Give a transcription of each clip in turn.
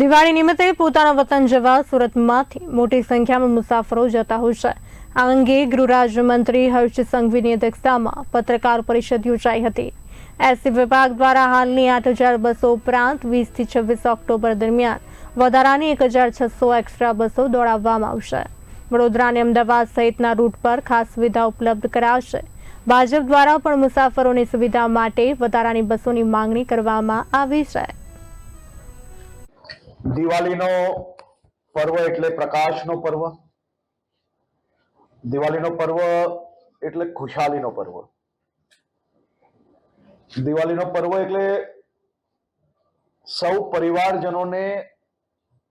દિવાળી નિમિત્તે પોતાના વતન જવા સુરતમાંથી મોટી સંખ્યામાં મુસાફરો જતા હોય છે. આ અંગે ગૃહ હર્ષ સંઘવીની અધ્યક્ષતામાં પત્રકાર પરિષદ યોજાઈ હતી. એસટી વિભાગ દ્વારા હાલની આઠ હજાર બસો ઉપરાંત વીસથી છવ્વીસ ઓક્ટોબર દરમિયાન વધારાની એક હજાર છસો એક્સ્ટ્રા બસો દોડાવવામાં આવશે. વડોદરા અને અમદાવાદ સહિતના રૂટ પર ખાસ સુવિધા ઉપલબ્ધ કરાશે. ભાજપ દ્વારા પણ મુસાફરોની સુવિધા માટે વધારાની બસોની માંગણી કરવામાં આવી છે. દિવાળીનો પર્વ એટલે પ્રકાશનો પર્વ. દિવાળીનો પર્વ એટલે ખુશાલીનો પર્વ. દિવાળીનો પર્વ એટલે સૌ પરિવારજનોને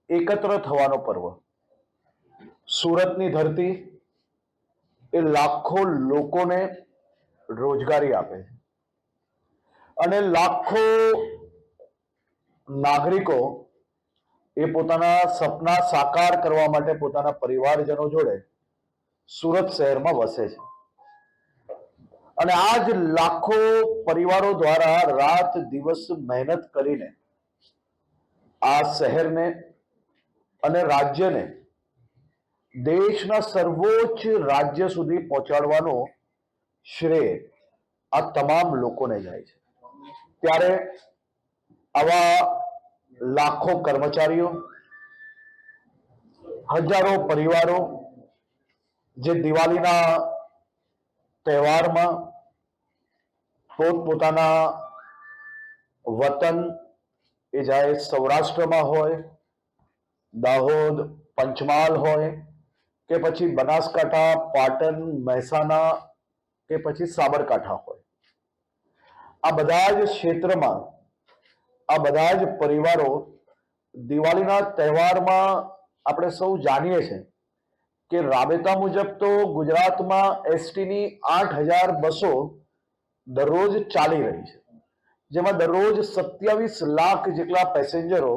એકત્ર થવાનો પર્વ. સુરતની ધરતી એ લાખો લોકોને રોજગારી આપે અને લાખો નાગરિકો એ પોતાના સપના સાકાર કરવા માટે પોતાના પરિવારજનો જોડે સુરત શહેરમાં વસે છે. અને આ જ લાખો પરિવારો દ્વારા રાત દિવસ મહેનત કરીને આ શહેરને અને રાજ્યને દેશના સર્વોચ્ચ રાજ્ય સુધી પહોંચાડવાનો શ્રેય આ તમામ લોકોને જાય છે. ત્યારે આવા લાખો કર્મચારીઓ, હજારો પરિવારો જે દિવાળીના તહેવારમાં પોતપોતાના વતન, એ જાય સૌરાષ્ટ્રમાં હોય, દાહોદ, પંચમહાલ હોય, કે પછી બનાસકાંઠા, પાટણ, મહેસાણા, કે પછી સાબરકાંઠા હોય. આ બધા જ ક્ષેત્રમાં આ બધા જ પરિવારો દિવાળીના તહેવારમાં આપણે સૌ જાણીએ છીએ કે રાબેતા મુજબ તો ગુજરાતમાં એસટીની આઠ હજાર બસો દરરોજ ચાલી રહી છે. જેમાં દરરોજ સત્યાવીસ લાખ જેટલા પેસેન્જરો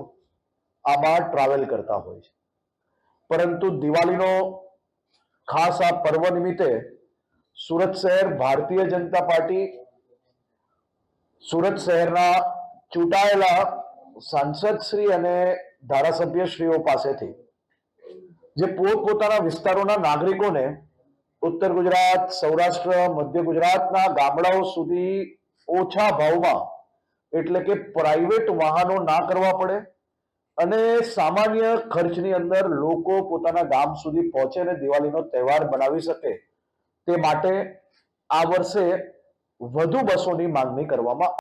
આમાં ટ્રાવેલ કરતા હોય છે. પરંતુ દિવાળીનો ખાસ આ પર્વ નિમિત્તે સુરત શહેર ભારતીય જનતા પાર્ટી સુરત શહેરના ચૂંટાયેલા સાંસદ શ્રી અને ધારાસભ્યશ્રીઓ પાસેથી, જે પોતપોતાના વિસ્તારોના નાગરિકોને ઉત્તર ગુજરાત, સૌરાષ્ટ્ર, મધ્ય ગુજરાતના ગામડાઓ સુધી ઓછા ભાવમાં, એટલે કે પ્રાઇવેટ વાહનો ના કરવા પડે અને સામાન્ય ખર્ચની અંદર લોકો પોતાના ગામ સુધી પહોંચે અને દિવાળીનો તહેવાર બનાવી શકે, તે માટે આ વર્ષે વધુ બસોની માંગણી કરવામાં